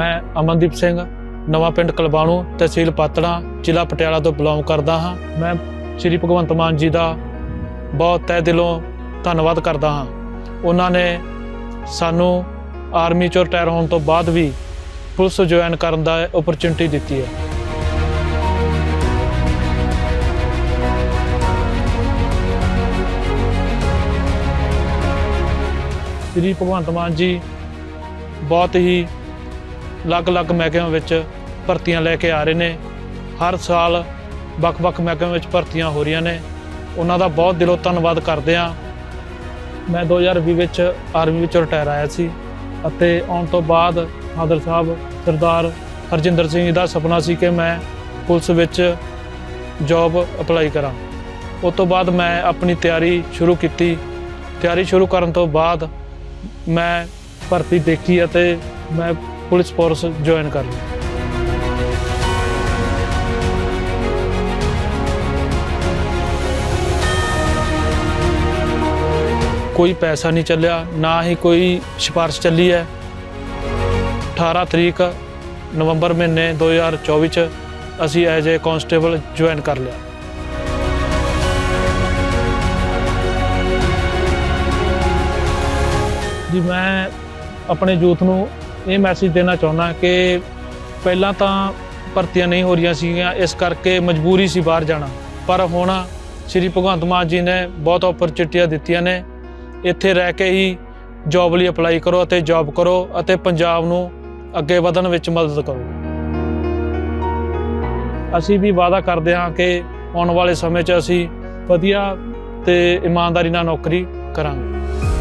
ਮੈਂ ਅਮਨਦੀਪ ਸਿੰਘ, ਨਵਾਂ ਪਿੰਡ ਕਲਬਾਣੂ, ਤਹਿਸੀਲ ਪਾਤੜਾ, ਜ਼ਿਲ੍ਹਾ ਪਟਿਆਲਾ ਤੋਂ ਬਿਲੋਂਗ ਕਰਦਾ ਹਾਂ। ਮੈਂ ਸ੍ਰੀ ਭਗਵੰਤ ਮਾਨ ਜੀ ਦਾ ਬਹੁਤ ਤਹਿ ਦਿਲੋਂ ਧੰਨਵਾਦ ਕਰਦਾ ਹਾਂ। ਉਹਨਾਂ ਨੇ ਸਾਨੂੰ ਆਰਮੀ ਚੋਂ ਰਿਟਾਇਰ ਹੋਣ ਤੋਂ ਬਾਅਦ ਵੀ ਪੁਲਿਸ ਜੁਆਇਨ ਕਰਨ ਦਾ ਓਪਰਚੁਨਿਟੀ ਦਿੱਤੀ ਹੈ। ਸ੍ਰੀ ਭਗਵੰਤ ਮਾਨ ਜੀ, ਬਹੁਤ ਹੀ ਅਲੱਗ-ਅਲੱਗ ਮਹਿਕਮਿਆਂ ਵਿੱਚ ਭਰਤੀਆਂ ਲੈ ਕੇ ਆ ਰਹੇ ਨੇ। ਹਰ ਸਾਲ ਵੱਖ-ਵੱਖ ਮਹਿਕਮਿਆਂ ਵਿੱਚ ਭਰਤੀਆਂ ਹੋ ਰਹੀਆਂ ਨੇ। ਉਹਨਾਂ ਦਾ ਬਹੁਤ ਦਿਲੋਂ ਧੰਨਵਾਦ ਕਰਦੇ ਹਾਂ। ਮੈਂ 2020 ਵਿੱਚ ਆਰਮੀ ਵਿੱਚੋਂ ਰਿਟਾਇਰ ਆਇਆ ਸੀ ਅਤੇ ਆਉਣ ਤੋਂ ਬਾਅਦ ਫਾਦਰ ਸਾਹਿਬ ਸਰਦਾਰ ਹਰਜਿੰਦਰ ਸਿੰਘ ਜੀ ਦਾ ਸੁਪਨਾ ਸੀ ਕਿ ਮੈਂ ਪੁਲਿਸ ਵਿੱਚ ਜੌਬ ਅਪਲਾਈ ਕਰਾਂ। ਉਸ ਤੋਂ ਬਾਅਦ ਮੈਂ ਆਪਣੀ ਤਿਆਰੀ ਸ਼ੁਰੂ ਕੀਤੀ। ਤਿਆਰੀ ਸ਼ੁਰੂ ਕਰਨ ਤੋਂ ਬਾਅਦ ਮੈਂ ਭਰਤੀ ਦੇਖੀ ਅਤੇ ਮੈਂ ਪੁਲਿਸ ਫੋਰਸ ਜੁਆਇਨ ਕਰ ਲਈ। ਕੋਈ ਪੈਸਾ ਨਹੀਂ ਚੱਲਿਆ, ਨਾ ਹੀ ਕੋਈ ਸਿਫਾਰਿਸ਼ ਚੱਲੀ ਹੈ। 18 ਤਰੀਕ ਨਵੰਬਰ ਮਹੀਨੇ 2024 ਚ ਅਸੀਂ ਐਜ਼ ਏ ਕਾਂਸਟੇਬਲ ਜੁਆਇਨ ਕਰ ਲਿਆ। ਜੀ, ਮੈਂ ਆਪਣੇ ਯੂਥ ਨੂੰ ਇਹ ਮੈਸੇਜ ਦੇਣਾ ਚਾਹੁੰਦਾ ਕਿ ਪਹਿਲਾਂ ਤਾਂ ਭਰਤੀਆਂ ਨਹੀਂ ਹੋ ਰਹੀਆਂ ਸੀਗੀਆਂ, ਇਸ ਕਰਕੇ ਮਜਬੂਰੀ ਸੀ ਬਾਹਰ ਜਾਣਾ। ਪਰ ਹੁਣ ਸ੍ਰੀ ਭਗਵੰਤ ਮਾਨ ਜੀ ਨੇ ਬਹੁਤ ਓਪਰਚੁਨਿਟੀਆਂ ਦਿੱਤੀਆਂ ਨੇ। ਇੱਥੇ ਰਹਿ ਕੇ ਹੀ ਜੌਬ ਲਈ ਅਪਲਾਈ ਕਰੋ ਅਤੇ ਜੌਬ ਕਰੋ ਅਤੇ ਪੰਜਾਬ ਨੂੰ ਅੱਗੇ ਵਧਣ ਵਿੱਚ ਮਦਦ ਕਰੋ। ਅਸੀਂ ਵੀ ਵਾਅਦਾ ਕਰਦੇ ਹਾਂ ਕਿ ਆਉਣ ਵਾਲੇ ਸਮੇਂ 'ਚ ਅਸੀਂ ਵਧੀਆ ਤੇ ਇਮਾਨਦਾਰੀ ਨਾਲ ਨੌਕਰੀ ਕਰਾਂਗੇ।